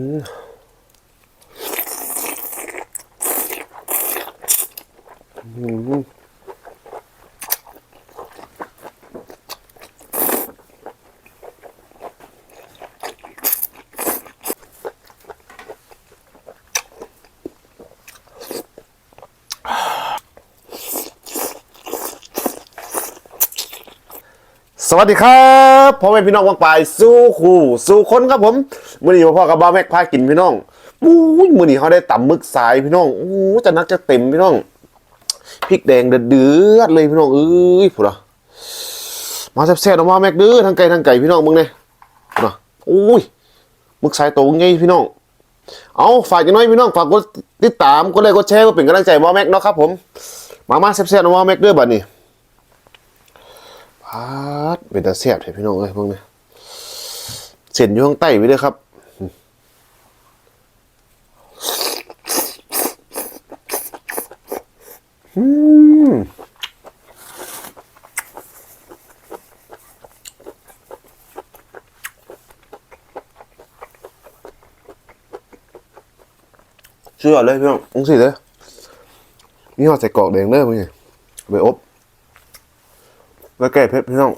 สวัสดีครับพ่อแม่พี่น้องวางปลายสู้คู่ สู้คนครับผม มื่อนี้พ่อกับบ้าแม็กพากินพี่น้องอู้ยมื่อนี้เขาได้ตำมึกสายพี่น้องอู้จะนักจะเต็มพี่น้องพริกแดงเดือดเลยพี่น้องเอ้ยพูดอะมาแซ่บๆออกมาแม็กเด้อทั้งไก่ทั้งไก่พี่น้องมึงเนี่ยพูดอะอุ้ยมึกสายโตงไงพี่น้องเอาฝากกันหน่อยพี่น้องฝากกดติดตามกดไลค์กดแชร์เพื่อเป็นกำลังใจบ้าแม็กเนาะครับผมมามาแซ่บๆออกมาแม็กเด้อบัดนี้พาดเป็นตาเสียบเถอะพี่น้องเอ้ยพวกนี้เส้นอยู่ข้างใต้ไว้ด้วยครับ อืมเชื่อเลยพี่น้ององสิเลยนี่หอดใส่กรอกแดงเด้อมึงไงไปอบแล้วแก้เพชรพี่น้อง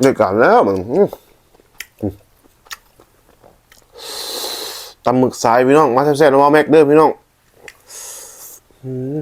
ได้การแล้วมันอื้ออื้อตำหมึกสายพี่น้องมาแซ่บๆนะว่าแม็กเด้อพี่น้อง อื้อ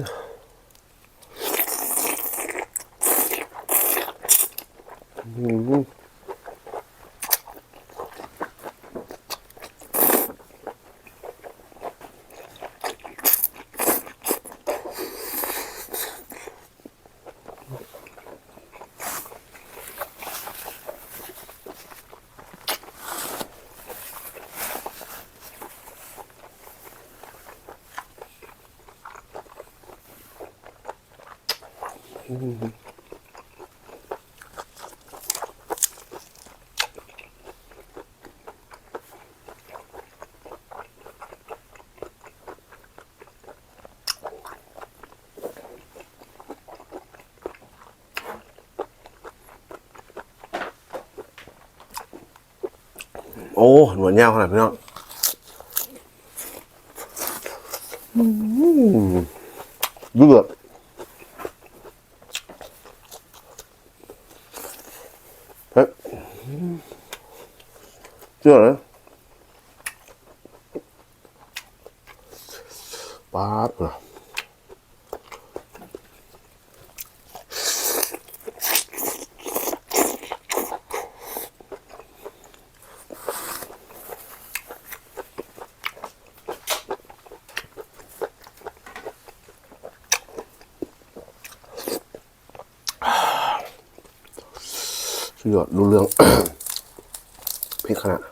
โอ้หนวดยาวขนาดพี่น้องอื้อเลือด ฮ้ยเชื่ เลยป๊าดเหรอสุดยรู้เรื่องเผ็ดขนาด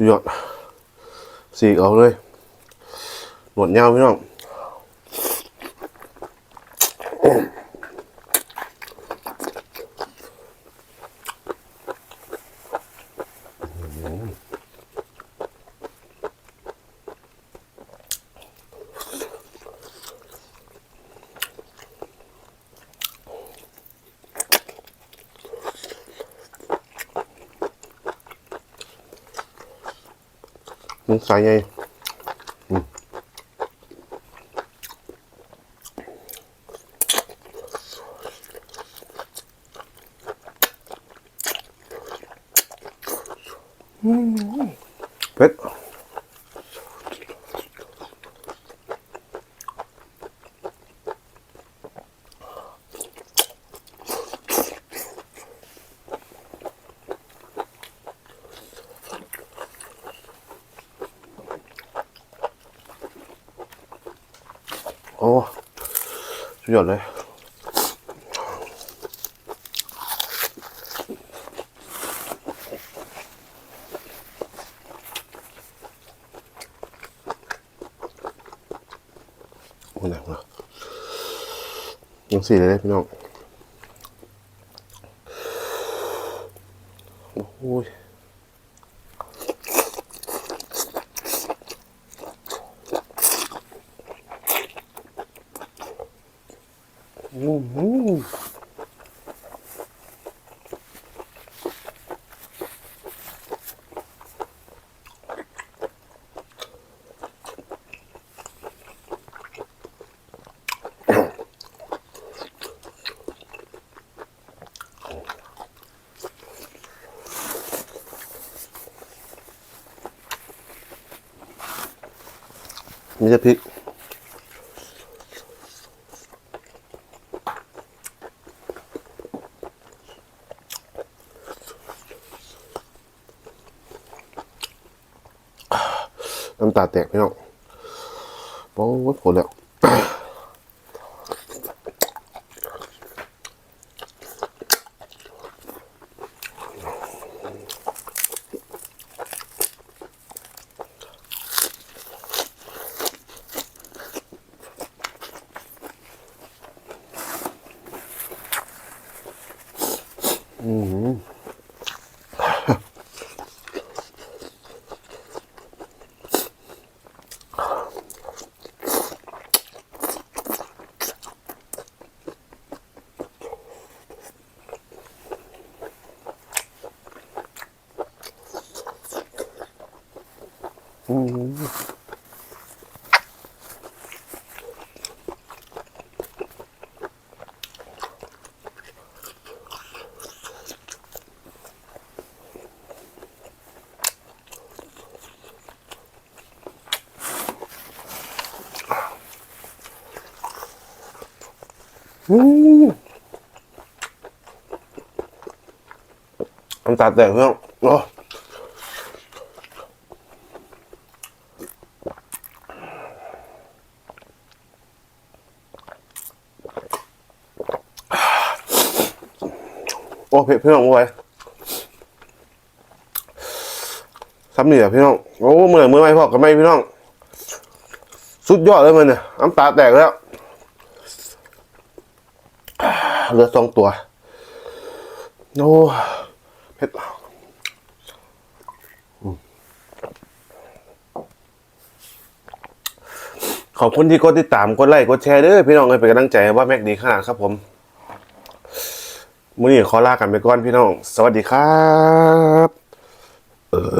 สุดยอดสีกเอ กุ้งมึงใสไงเผ็ด โอ้สุดยอดเลยโอ้หนักนะยังสี่เลยพี่น้อง โอ้ย มอืมมีแต่พริก น้ำตาแตกพี่น้องโอ้ยผลแล้ว น้ำตาแตกพี่น้องโอ้โอ้ เผ็ดพี่น้องโอ้ยซ้ำเหนียพี่น้อง โอ้เมื่อยเมื่อยพอกันไหมพี่น้อง สุดยอดเลยมันเนี่ยน้ำตาแตกแล้วเหลือสองตัว โอ้เผ็ดขอบคุณที่กดติดตาม กดไลค์ กดแชร์เด้อพี่น้องให้เป็นกำลังใจว่าแม็กดีขนาดครับผม มื้อนี้ขอลากันไปก่อนพี่น้อง สวัสดีครับ เออ